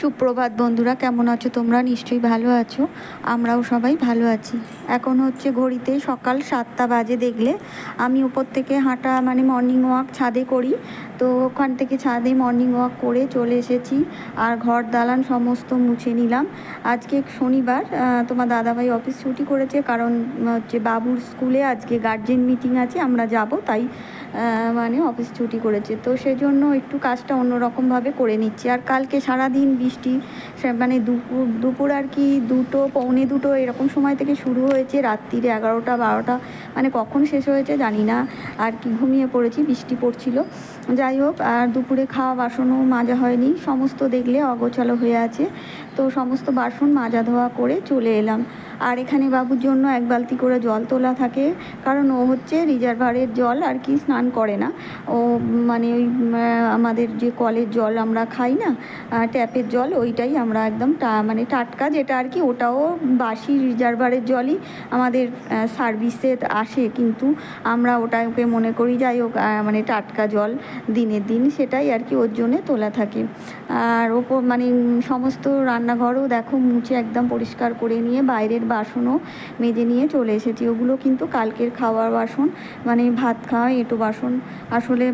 সুপ্রভাত বন্ধুরা, কেমন আছো তোমরা? নিশ্চয়ই ভালো আছো। আমরাও সবাই ভালো আছি। এখন হচ্ছে ঘড়িতে সকাল সাতটা বাজে দেখলে। আমি উপর থেকে হাঁটা মানে মর্নিং ওয়াক ছাদে করি। তো ওখান থেকে ছাদে মর্নিং ওয়াক করে চলে এসেছি। আর ঘর দালান সমস্ত মুছে নিলাম। আজকে শনিবার তোমার দাদাভাই অফিস ছুটি করেছে। কারণ হচ্ছে বাবুর স্কুলে আজকে গার্জেন মিটিং আছে, আমরা যাব। তাই মানে অফিস ছুটি করেছে। তো সেজন্য একটু কাজটা অন্যরকমভাবে করে নিচ্ছি। আর কালকে সারাদিন বৃষ্টি মানে দুপুর দুপুর আর কি দুটো, পৌনে দুটো এরকম সময় থেকে শুরু হয়েছে। রাত্রিরে এগারোটা, বারোটা মানে কখন শেষ হয়েছে জানি না। আর কি ঘুমিয়ে পড়েছি, বৃষ্টি পড়ছিল। যাই হোক, আর দুপুরে খাওয়া বাসনও মাজা হয়নি। সমস্ত দেখলে অগোছালো হয়ে আছে। তো সমস্ত বাসন মাজা ধোয়া করে চলে এলাম। আর এখানে বাবুর জন্য এক বালতি করে জল তোলা থাকে। কারণ ও হচ্ছে রিজার্ভারের জল আর কি স্নান করে না। ও মানে ওই আমাদের যে কলের জল আমরা খাই না ট্যাপের জল, ওইটাই আমরা একদম টা- মানে টাটকা যেটা আর কি, ওটাও বাসি রিজার্ভারের জলই আমাদের সার্ভিসে আসে। কিন্তু আমরা ওটাকে মনে করি যাই হোক মানে টাটকা জল দিনের দিন, সেটাই আর কি ওর জন্যে তোলা থাকে। আর ওপর মানে সমস্ত রান্নাঘরও দেখো মুছে একদম পরিষ্কার করে নিয়ে বাইরের বাসনও মেজে নিয়ে চলে এসেছি। ওগুলো কিন্তু কালকের খাওয়ার বাসন মানে ভাত খাওয়া, এঁটো বাসন। আসলে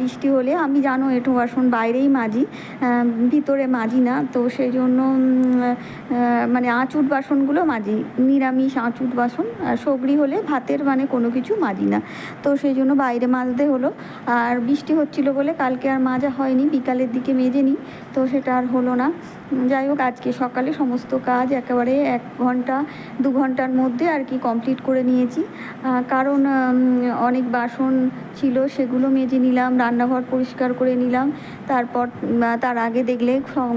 বৃষ্টি হলে আমি জানো এঁটো বাসন বাইরেই মাজি ভিতরে মাজি না। তো সেই জন্য মানে আঁচুট বাসনগুলো মাজি। নিরামিষ আঁচুট বাসন সগড়ি হলে ভাতের মানে কোনো কিছু মাজি না। তো সেই জন্য বাইরে মাজতে হলো। আর বৃষ্টি হচ্ছিল বলে কালকে আর মাজা হয়নি, বিকালের দিকে মেজে নিই তো সেটা আর হলো না। যাই হোক, আজকে সকালে সমস্ত কাজ একেবারে এক ঘণ্টা, দু ঘণ্টার মধ্যে আর কি কমপ্লিট করে নিয়েছি। কারণ অনেক বাসন ছিল, সেগুলো মেজে নিলাম, রান্নাঘর পরিষ্কার করে নিলাম। তারপর তার আগে দেখলে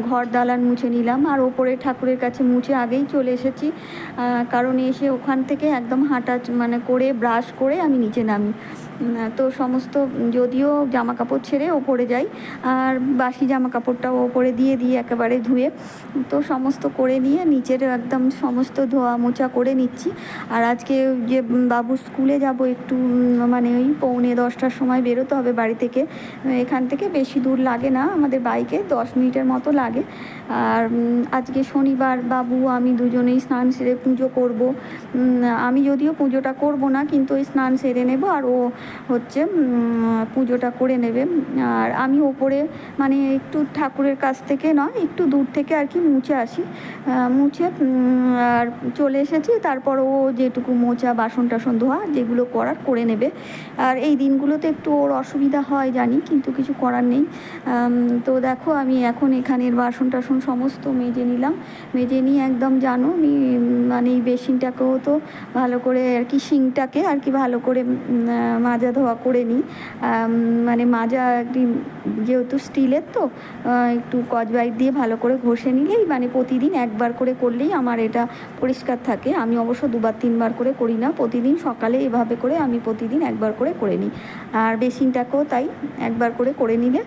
ঘর দালান মুছে নিলাম। আর ওপরে ঠাকুরের কাছে মুছে আগেই চলে এসেছি। কারণ এসে ওখান থেকে একদম হাঁটা মানে করে, ব্রাশ করে আমি নিচে নামি। তো সমস্ত, যদিও জামা কাপড় ছেড়ে ওপরে যাই, আর বাসি জামা কাপড়টাও ওপরে দিয়ে দিয়ে একেবারে ধুয়ে, তো সমস্ত করে নিয়ে নিচের একদম সমস্ত ধোয়া মোছা করে নিচ্ছি। আর আজকে যে বাবু স্কুলে যাব একটু মানে ওই পৌনে দশটার সময় বেরোতে হবে বাড়ি থেকে, এখান থেকে বেশি দূর লাগে না, আমাদের বাইকে দশ মিনিটের মতো লাগে। আর আজকে শনিবার বাবু, আমি দুজনেই স্নান সেরে পুজো করব। আমি যদিও পুজোটা করব না, কিন্তু ওই স্নান সেরে নেব আর ও হচ্ছে পুজোটা করে নেবে। আর আমি ওপরে মানে একটু ঠাকুরের কাছ থেকে নয়, একটু দূর থেকে আর কি মুছে আসি। মুছে আর চলে এসেছি। তারপর ও যেটুকু মোচা বাসন টাসন ধোয়া, যেগুলো করার করে নেবে। আর এই দিনগুলোতে একটু ওর অসুবিধা হয় জানি, কিন্তু কিছু করার নেই। তো দেখো, আমি এখন এখানের বাসন টাসন সমস্ত মেজে নিলাম। মেজে নিয়ে একদম জানো, আমি মানে এই বেসিনটাকেও তো ভালো করে আর কি, শিংটাকে আর কি ভালো করে মাজা ধোয়া করে নিই। মানে মাজা একটি যেহেতু স্টিলের তো একটু কচবাইট দিয়ে ভালো করে ঘষে নিলেই মানে প্রতিদিন একবার করে করলেই আমার এটা পরিষ্কার থাকে। আমি অবশ্য দুবার তিনবার করে করি না, প্রতিদিন সকালে এভাবে করে আমি প্রতিদিন একবার করে করে নিই। আর বেসিনটাকেও তাই একবার করে করে নিলে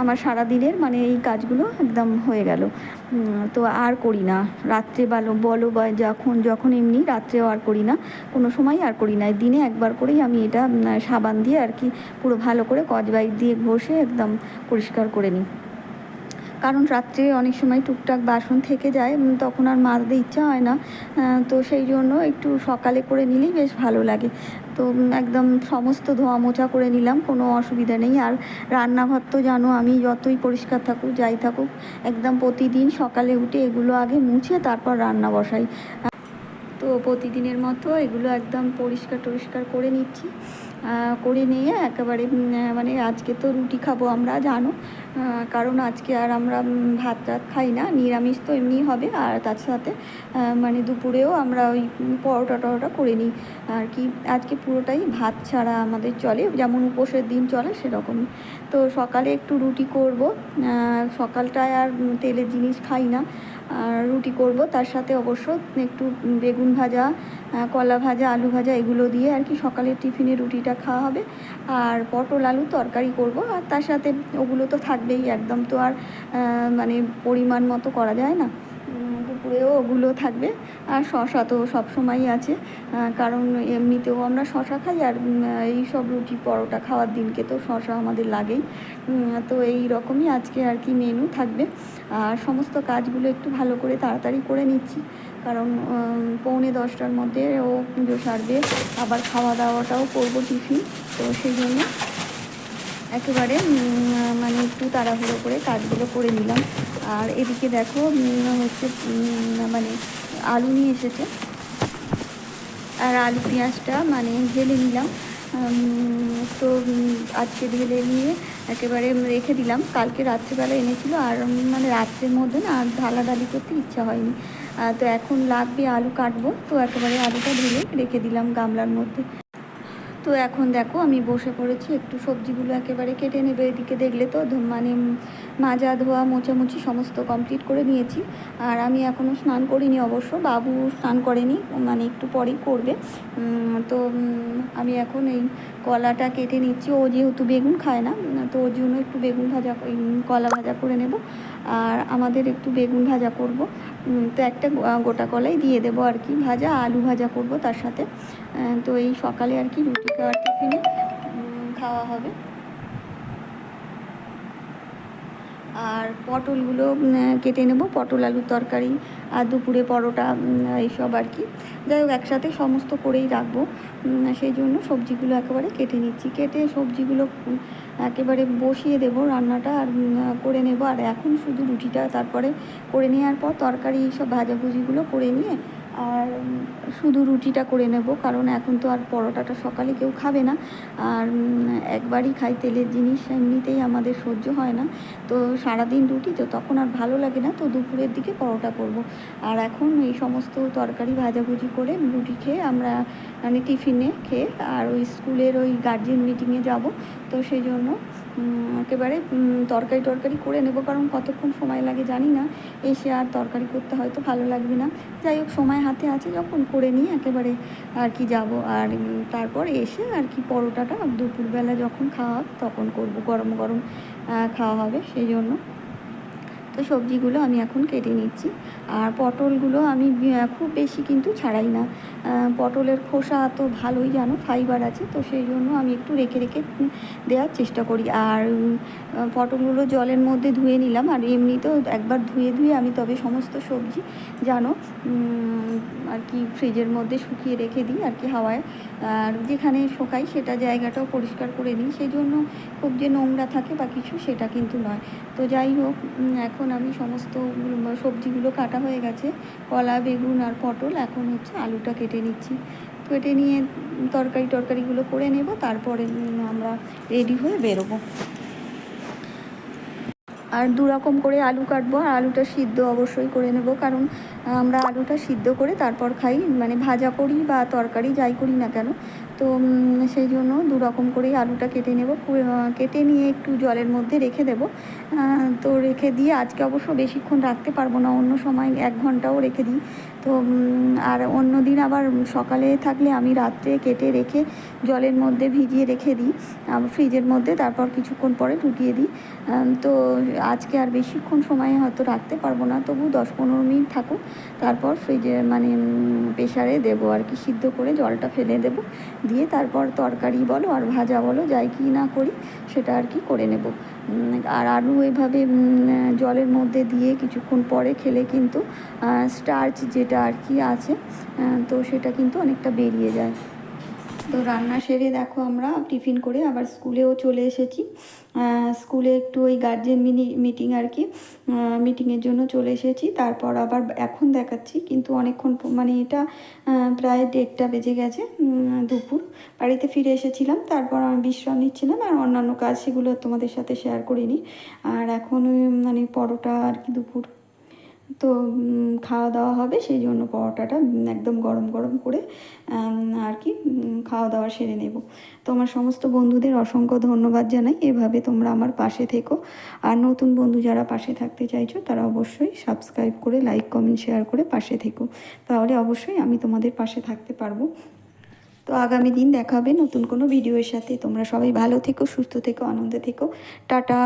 আমার সারা দিনের মানে এই কাজগুলো একদম হয়ে গেল। তো আর করি না। রাত্রে বলো বলো বা যখন যখন এমনি রাত্রেও আর করি না। কোনো সময় আর করি না। দিনে একবার করেই আমি এটা সাবান দিয়ে আর কি পুরো ভালো করে কচবাইট দিয়ে ঘষে একদম পরিষ্কার করে নিই। কারণ রাত্রে অনেক সময় টুকটাক বাসন থেকে যায় তখন আর মাজতে ইচ্ছা হয় না। তো সেই জন্য একটু সকালে করে নিলেই বেশ ভালো লাগে। তো একদম সমস্ত ধোয়া মোছা করে নিলাম, কোনো অসুবিধা নেই। আর রান্নাঘর তো জানো, আমি যতই পরিষ্কার থাকুক, যাই থাকুক, একদম প্রতিদিন সকালে উঠে এগুলো আগে মুছে তারপর রান্না বসাই। তো প্রতিদিনের মতো এগুলো একদম পরিষ্কার টরিষ্কার করে নিচ্ছি। করে নিয়ে একেবারে মানে আজকে তো রুটি খাব আমরা, জানো। কারণ আজকে আর আমরা ভাত টাত খাই না, নিরামিষ তো এমনি হবে। আর তার সাথে মানে দুপুরেও আমরা ওই পরোটা টরোটা করে নিই। আর কি, আজকে পুরোটাই ভাত ছাড়া আমাদের চলে, যেমন উপোসের দিন চলে সেরকমই। তো সকালে একটু রুটি করব। সকালটায় আর তেলের জিনিস খাই না। রুটি করব। তার সাথে অবশ্য একটু বেগুন ভাজা কলা ভাজা, আলু ভাজা এগুলো দিয়ে আর কি সকালের টিফিনে রুটিটা খাওয়া হবে। আর পটল আলু তরকারি করব। আর তার সাথে ওগুলো তো থাকবেই একদম তো আর মানে পরিমাণ মতো করা যায় না। দুপুরেও ওগুলো থাকবে। আর শশা তো সবসময়ই আছে। কারণ এমনিতেও আমরা শশা খাই আর এই সব রুটি পরোটা খাওয়ার দিনকে তো শশা আমাদের লাগেই। তো এই রকমই আজকে আর কি মেনু থাকবে। আর সমস্ত কাজগুলো একটু ভালো করে তাড়াতাড়ি করে নিচ্ছি। কারণ পৌনে দশটার মধ্যে ও পুজো সারবে। আবার খাওয়া দাওয়াটাও করব টিফিন। তো সেই জন্য একেবারে মানে একটু তাড়াহুড়ো করে কাজগুলো করে নিলাম। আর এদিকে দেখো হচ্ছে মানে আলু নিয়ে এসেছে। আর আলু পেঁয়াজটা মানে ঢেলে নিলাম। তো আজকে ঢেলে নিয়ে একেবারে রেখে দিলাম। কালকে রাত্রিবেলা এনেছিল আর মানে রাত্রের মধ্যে না আর ঢালাঢালি করতে ইচ্ছা হয়নি। তো এখন লাগবে আলু কাটবো। তো একেবারে আলুটা ঢেলে রেখে দিলাম গামলার মধ্যে। তো এখন দেখো, আমি বসে পড়েছি, একটু সবজিগুলো একেবারে কেটে নেবে, এদিকে দেখলে তো মানে মাজা, ধোয়া মোছামুছি সমস্ত কমপ্লিট করে নিয়েছি। আর আমি এখনও স্নান করিনি অবশ্য, বাবু স্নান করেনি। মানে একটু পরেই করবে। তো আমি এখন এই কলাটা কেটে নিচ্ছি। ও যেহেতু বেগুন খায় না, তো ওর জন্য একটু বেগুন ভাজা কলা ভাজা করে নেব। আর আমাদের একটু বেগুন ভাজা করব। তো একটা গোটা কলাই দিয়ে দেবো আর কি। ভাজা, আলু ভাজা করব তার সাথে। তো এই সকালে আর কি রুটি খাওয়ার টিফিনে খাওয়া হবে। আর পটলগুলো কেটে নেব, পটল, আলুর তরকারি আর দুপুরে পরোটা এইসব আর কি। যাই হোক, একসাথে সমস্ত করেই রাখব। সেই জন্য সবজিগুলো একেবারে কেটে নিচ্ছি। কেটে সবজিগুলো একেবারে বসিয়ে দেব রান্নাটা আর করে নেব। আর এখন শুধু রুটিটা তারপরে করে নেওয়ার পর তরকারি সব ভাজাভুজিগুলো করে নিয়ে আর শুধু রুটিটা করে নেব, কারণ এখন তো আর পরোটাটা সকালে কেউ খাবে না। আর একবারই খাই তেলের জিনিস, এমনিতেই আমাদের সহ্য হয় না। তো সারাদিন রুটি, তো তখন আর ভালো লাগে না, তো দুপুরের দিকে পরোটা করব। আর এখন এই সমস্ত তরকারি ভাজাভুজি করে রুটি খেয়ে আমরা মানে টিফিনে খেয়ে, আর ওই স্কুলের ওই গার্জেন মিটিংয়ে যাব। তো সেই জন্য একেবারে তরকারি টরকারি করে নেব, কারণ কতক্ষণ সময় লাগে জানি না। এসে আর তরকারি করতে হয়তো ভালো লাগবে না। যাই হোক, সময় হাতে আছে যখন করে নিয়ে একেবারে আর কি যাব। আর তারপর এসে আর কি পরোটাটা দুপুরবেলা যখন খাওয়া হবে তখন করব, গরম গরম খাওয়া হবে সেই জন্য। তো সবজিগুলো আমি এখন কেটে নিচ্ছি। আর পটলগুলো আমি খুব বেশি কিন্তু ছাড়াই না। পটলের খোসা তো ভালোই জানো ফাইবার আছে, তো সেই জন্য আমি একটু রেখে রেখে দেওয়ার চেষ্টা করি। আর পটলগুলো জলের মধ্যে ধুয়ে নিলাম, আর এমনিতেও একবার ধুয়ে ধুয়ে আমি তবে সমস্ত সবজি জানো আর কি ফ্রিজের মধ্যে শুকিয়ে রেখে দিই, আর কি হাওয়ায়। আর যেখানে শোকাই সেটা জায়গাটাও পরিষ্কার করে নিই। সেই জন্য খুব যে নোংরা থাকে বা কিছু সেটা কিন্তু নয়। তো যাই হোক এখন আমি সমস্ত সবজিগুলো কাটা হয়ে গেছে। কলা, বেগুন আর পটল এখন হচ্ছে আলুটা কেটে নিচ্ছি। কেটে নিয়ে তরকারি টরকারিগুলো করে নেব, তারপরে আমরা রেডি হয়ে বেরোবো। আর দু রকম করে আলু কাটবো, আর আলুটা সিদ্ধ অবশ্যই করে নেব, কারণ আমরা আলুটা সিদ্ধ করে তারপর খাই। মানে ভাজা করি বা তরকারি যাই করি না কেন তো সেই জন্য দু রকম করেই আলুটা কেটে নেব। কেটে নিয়ে একটু জলের মধ্যে রেখে দেব। তো রেখে দিয়ে আজকে অবশ্য বেশিক্ষণ রাখতে পারব না, অন্য সময় এক ঘন্টাও রেখে দিই। তো আর অন্য দিন আবার সকালে থাকলে আমি রাত্রে কেটে রেখে জলের মধ্যে ভিজিয়ে রেখে দিই ফ্রিজের মধ্যে, তারপর কিছুক্ষণ পরে ঢুকিয়ে দিই। তো আজকে আর বেশিক্ষণ সময় হয়তো রাখতে পারব না, তবু দশ পনেরো মিনিট থাকুক, তারপর ফ্রিজে মানে প্রেশারে দেবো আর কি, সিদ্ধ করে জলটা ফেলে দেবো, দিয়ে তারপর তরকারি বলো আর ভাজা বলো, যাই কি না করি সেটা আর কি করে নেব। আর আলু এভাবে জলের মধ্যে দিয়ে কিছুক্ষণ পরে খেলে কিন্তু স্টার্চ যেটা আর কি আছে তো সেটা কিন্তু অনেকটা বেরিয়ে যায়। তো রান্না সেরে দেখো আমরা টিফিন করে আবার স্কুলেও চলে এসেছি। স্কুলে একটু ওই গার্জেন মিনি মিটিং আর কি মিটিংয়ের জন্য চলে এসেছি। তারপর আবার এখন দেখাচ্ছি, কিন্তু অনেকক্ষণ মানে এটা প্রায় দেড়টা বেজে গেছে দুপুর। বাড়িতে ফিরে এসেছিলাম, তারপর আমি বিশ্রাম নিচ্ছিলাম আর অন্যান্য কাজ সেগুলো তোমাদের সাথে শেয়ার করিনি। আর এখন মানে পরোটা আর কি দুপুর। তো খাওয়া দাওয়া হবে, সেই জন্য পরোটাটা একদম গরম গরম করে আর কি খাওয়া দাওয়া সেরে নেব। তো আমার সমস্ত বন্ধুদের অসংখ্য ধন্যবাদ জানাই। এভাবে তোমরা আমার পাশে থেকো। আর নতুন বন্ধু যারা পাশে থাকতে চাইছো, তারা অবশ্যই সাবস্ক্রাইব করে লাইক কমেন্ট শেয়ার করে পাশে থেকো। তাহলে অবশ্যই আমি তোমাদের পাশে থাকতে পারব। তো আগামী দিন দেখা হবে নতুন কোনো ভিডিওর সাথে। তোমরা সবাই ভালো থেকো, সুস্থ থেকো, আনন্দে থেকো। টাটা!